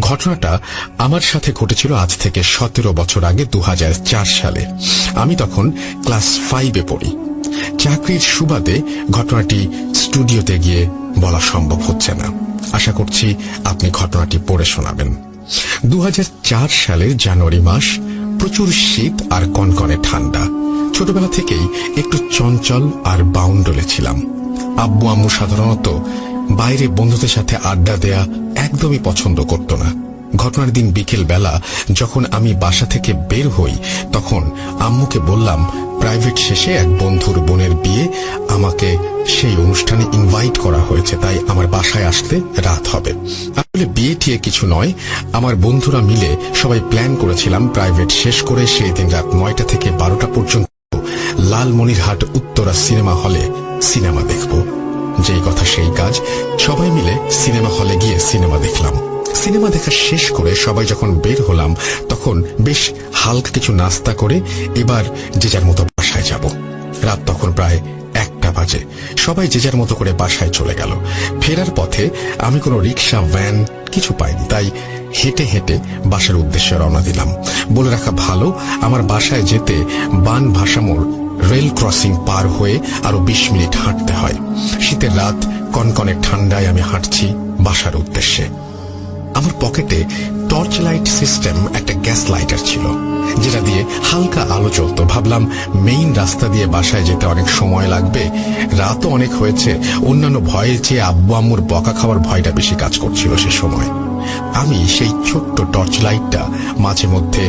ঘটনাটা আমার সাথে ঘটেছিল আজ থেকে সতেরো বছর আগে দু হাজার চার সালে। আমি তখন ক্লাস ফাইভে পড়ি। চাকরির সুবাদে ঘটনাটি স্টুডিওতে গিয়ে বলা সম্ভব হচ্ছে না। আশা করছি আপনি ঘটনাটি পড়ে শোনাবেন। দু সালের জানুয়ারি মাস, প্রচুর শীত আর কনকনে ঠান্ডা। ছোটবেলা থেকেই একটু চঞ্চল আর বাউন্ডলে ছিলাম। আব্বু আম্মু সাধারণত বাইরে বন্ধুদের সাথে আড্ডা দেয়া একদমই পছন্দ করত না। ঘটনার দিন বিকেল বেলা যখন আমি বাসা থেকে বের হই, তখন আম্মুকে বললাম, প্রাইভেট শেষে এক বন্ধুর বোনের বিয়ে, আমাকে সেই অনুষ্ঠানে ইনভাইট করা হয়েছে, তাই আমার বাসায় আসতে রাত হবে। আসলে বিয়ে টিয়ে কিছু নয়, আমার বন্ধুরা মিলে সবাই প্ল্যান করেছিলাম প্রাইভেট শেষ করে সেই দিন রাত নয়টা থেকে বারোটা পর্যন্ত লালমনিরহাট উত্তরা সিনেমা হলে সিনেমা দেখব। যেই কথা সেই কাজ, সবাই মিলে সিনেমা হলে গিয়ে সিনেমা দেখলাম। সিনেমা দেখা শেষ করে সবাই যখন বের হলাম, তখন বেশ হালকা কিছু নাস্তা করে এবার যে যার মতো বাসায় যাব। রাত তখন প্রায় একটা বাজে। সবাই যে যার মতো করে বাসায় চলে গেল। ফেরার পথে আমি কোনো রিক্সা ভ্যান কিছু পাইনি, তাই হেঁটে হেঁটে বাসার উদ্দেশ্যে রওনা দিলাম। বলে রাখা ভালো, আমার বাসায় যেতে বান ভাসামোড় রেল ক্রসিং পার হয়ে আরও বিশ মিনিট হাঁটতে হয়। শীতের রাত, কনকনে ঠান্ডায় আমি হাঁটছি বাসার উদ্দেশ্যে। আমার পকেটে টর্চ লাইট সিস্টেম একটা গ্যাস লাইটার ছিল, যেটা দিয়ে হালকা আলো জ্বলত। ভাবলাম মেইন রাস্তা দিয়ে বাসায় যেতে অনেক সময় লাগবে। রাতও অনেক হয়েছে, অন্যান্য ভয়ের চেয়ে আব্বু আম্মুর বকা খাওয়ার ভয়টা বেশি কাজ করছিল সে সময়। আমি সেই ছোট্ট টর্চ লাইটটা মাঝে মধ্যে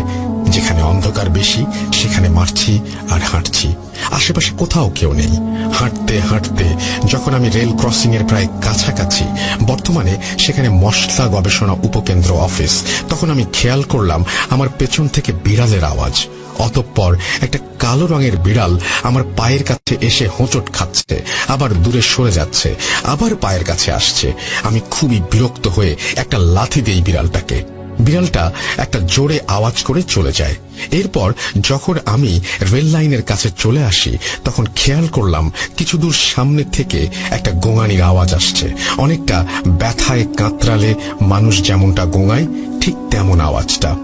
যেখানে অন্ধকার বেশি, সেখানে মারছি আর হাঁটছি। আশেপাশে কোথাও কেউ নেই। হাঁটতে হাঁটতে, যখন আমি রেল ক্রসিং এর প্রায় কাছাকাছি, বর্তমানে সেখানে মশলা গবেষণা উপকেন্দ্র অফিস, তখন আমি খেয়াল করলাম আমার পেছন থেকে বিড়ালের আওয়াজ। অতঃপর একটা কালো রঙের বিড়াল আমার পায়ের কাছে এসে হোঁচট খাচ্ছে, আবার দূরে সরে যাচ্ছে, আবার পায়ের কাছে আসছে। আমি খুবই বিরক্ত হয়ে একটা লাথি দেই বিড়ালটাকে বিড়ালটা একটা জোরে আওয়াজ করে চলে যায়। এরপর যখন আমি রেল লাইনের কাছে চলে আসি, তখন খেয়াল করলাম কিছু দূর সামনে থেকে একটা গোঙানির আওয়াজ আসছে। অনেকটা ব্যথায় কাঁতরালে মানুষ যেমনটা গোঙায়, ঠিক তেমন আওয়াজটা।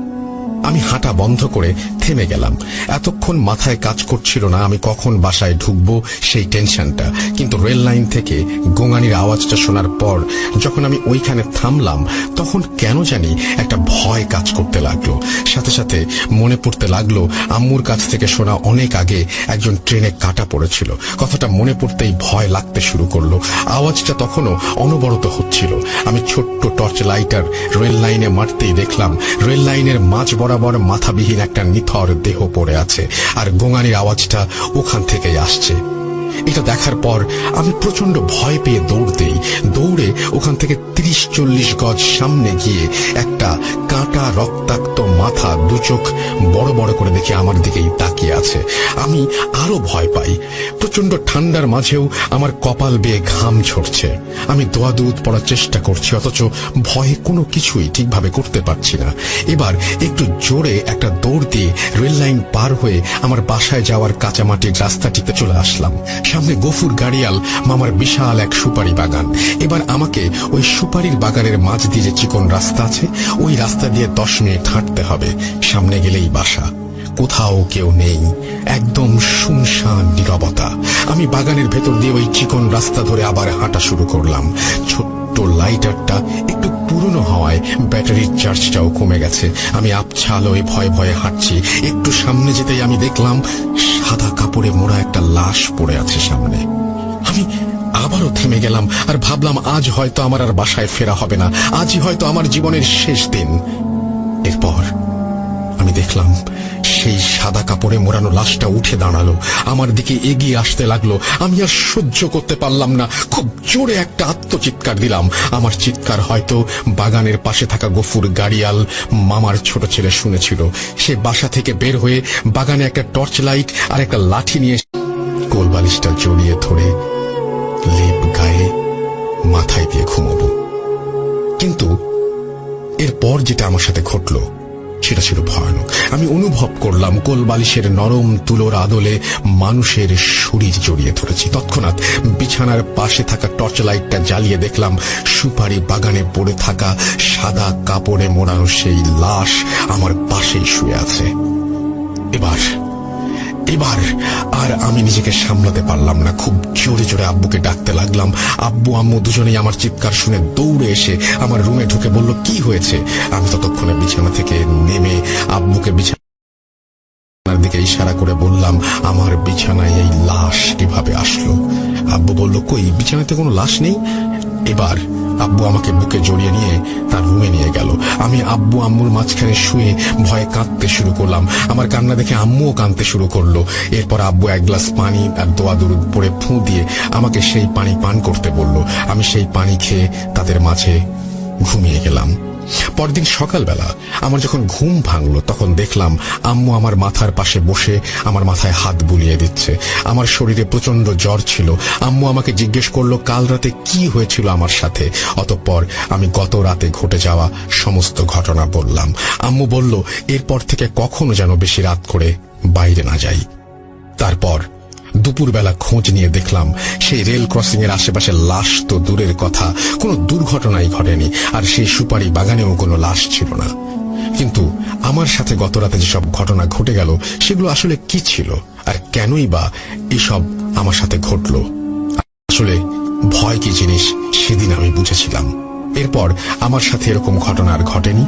আমি হাঁটা বন্ধ করে থেমে গেলাম। এতক্ষণ মাথায় কাজ করছিল না আমি কখন বাসায় ঢুকবো সেই টেনশনটা। কিন্তু রেল লাইন থেকে গোঙানির আওয়াজটা শোনার পর যখন আমি ওইখানে থামলাম, তখন কেন জানি একটা ভয় কাজ করতে লাগল। সাথে সাথে মনে পড়তে লাগল, আম্মুর কাছ থেকে শোনা অনেক আগে একজন ট্রেনে কাটা পড়েছিল। কথাটা মনে পড়তেই ভয় লাগতে শুরু করল। আওয়াজটা তখনও অনবরত হচ্ছিল। আমি ছোট্ট টর্চ লাইটার রেল লাইনে মারতেই দেখলাম, রেল লাইনের মাঝ বরাবর মাথাবিহীন একটা নিথর দেহ পড়ে আছে আর গোঙানির আওয়াজটা ওখান থেকেই আসছে। এটা দেখার পর আমি প্রচণ্ড ভয় পেয়ে দৌড় দেই। দৌড়ে ওখান থেকে তিরিশ চল্লিশ গজ সামনে গিয়ে একটা কাঁটা রক্তাক্ত মাথা দু চোখ বড় বড় করে দেখে আমার দিকেই তাকিয়ে আছে। আমি আরও ভয় পাই। প্রচণ্ড ঠান্ডার মাঝেও আমার কপাল বেয়ে ঘাম ঝরছে। আমি দোয়া দুধ পড়ার চেষ্টা করছি, অথচ ভয়ে কোনো কিছুই ঠিকভাবে করতে পারছি না। এবার একটু জোরে একটা দৌড় দিয়ে রেল লাইন পার হয়ে আমার বাসায় যাওয়ার কাঁচামাটির রাস্তাটিতে চলে আসলাম। সামনে গফুর গাড়িয়াল মামার বিশাল এক সুপারি বাগান। এবার আমাকে ওই সুপারির বাগানের মাঝ দিয়ে যে চিকন রাস্তা আছে, ওই রাস্তা দিয়ে দশ মিনিট হাঁটতে হবে। সামনে গেলেই বাসা। কোথাও কেউ নেই। একদম শুনশান নীরবতা। আমি বাগানের ভেতর দিয়ে ওই চিকন রাস্তা ধরে আবার হাঁটা শুরু করলাম। ছোট্ট লাইটারটা পুরনো হওয়ায় ব্যাটারির চার্জটাও কমে গেছে। আমি আপছাল ওই ভয়ে ভয়ে হাঁটছি। একটু সামনে যেতেই আমি দেখলাম সাদা কাপড়ে মোড়া একটা লাশ পড়ে আছে সামনে। আমি আবারও থেমে গেলাম আর ভাবলাম, আজ হয়তো আমার আর বাসায় ফেরা হবে না। আজই হয়তো আমার জীবনের শেষ দিন। এরপর আমি দেখলাম সেই সাদা কাপড়ে মোড়ানো লাশটা উঠে দাঁড়াল। আমার দিকে এগিয়ে আসতে লাগল। আমি আর সহ্য করতে পারলাম না। খুব জোরে একটা আত্মচিৎকার দিলাম। আমার চিৎকার হয়তো বাগানের পাশে থাকা গফুর গাড়িয়াল মামার ছোট ছেলে শুনেছিল। সে বাসা থেকে বের হয়ে বাগানে একটা টর্চ লাইট আর একটা লাঠি নিয়ে কোলবালিশটা জড়িয়ে ধরে লেপ গায়ে মাথায় দিয়ে ঘুমাবো। কিন্তু এরপর যেটা আমার সাথে ঘটলো সেটা ছিল ভয়ানক। আমি অনুভব করলাম, কোলবালিশের নরম তুলোর আদলে মানুষের শরীর জড়িয়ে ধরেছি। তৎক্ষণাৎ বিছানার পাশে থাকা টর্চ লাইটটা জ্বালিয়ে দেখলাম, সুপারি বাগানে পড়ে থাকা সাদা কাপড়ে মোড়ানো সেই লাশ আমার পাশেই শুয়ে আছে। এবার এবার আর আমি নিজেকে সামলাতে পারলাম না। খুব জোরে জোরে আব্বুকে ডাকতে লাগলাম। আব্বু, আম্মু দুজনেই আমার চিৎকার শুনে দৌড়ে এসে আমার রুমে ঢুকে বলল, কি হয়েছে? আমি ততক্ষণে বিছানা থেকে নেমে আব্বুকে বিছানার দিকে ইশারা করে বললাম, আমার বিছানায় এই লাশ কীভাবে আসলো? আব্বু বলল, কই, বিছানাতে কোনো লাশ নেই? এবার আব্বু আমাকে বুকে জড়িয়ে নিয়ে তার রুমে নিয়ে গেল। আমি আব্বু আম্মুর মাঝখানে শুয়ে ভয়ে কাঁদতে শুরু করলাম। আমার কান্না দেখে আম্মুও কাঁদতে শুরু করল। এরপর আব্বু এক গ্লাস পানি আর দোয়া দুরুদ পরে ফুঁ দিয়ে আমাকে সেই পানি পান করতে বলল। আমি সেই পানি খেয়ে তাদের মাঝে ঘুমিয়ে গেলাম। পরদিন সকালবেলা আমার যখন ঘুম ভাঙলো, তখন দেখলাম আম্মু আমার মাথার পাশে বসে আমার মাথায় হাত বুলিয়ে দিচ্ছে। আমার শরীরে প্রচণ্ড জ্বর ছিল। আম্মু আমাকে জিজ্ঞেস করল, কাল রাতে কি হয়েছিল আমার সাথে? অতঃপর আমি গত রাতে ঘটে যাওয়া সমস্ত ঘটনা বললাম। আম্মু বলল, এরপর থেকে কখনো যেন বেশি রাত করে বাইরে না যাই। তারপর দুপুরবেলা খোঁজ নিয়ে দেখলাম, সেই রেল ক্রসিং এর আশেপাশে লাশ তো দূরের কথা, কোনো দুর্ঘটনাই ঘটেনি, আর সেই সুপারি বাগানেও কোনো লাশ ছিল না। কিন্তু আমার সাথে গত রাতে যেসব ঘটনা ঘটে গেল, সেগুলো আসলে কি ছিল, আর কেনই বা এসব আমার সাথে ঘটল? আসলে ভয় কি জিনিস, সেদিন আমি বুঝেছিলাম। এরপর আমার সাথে এরকম ঘটনা আর ঘটেনি।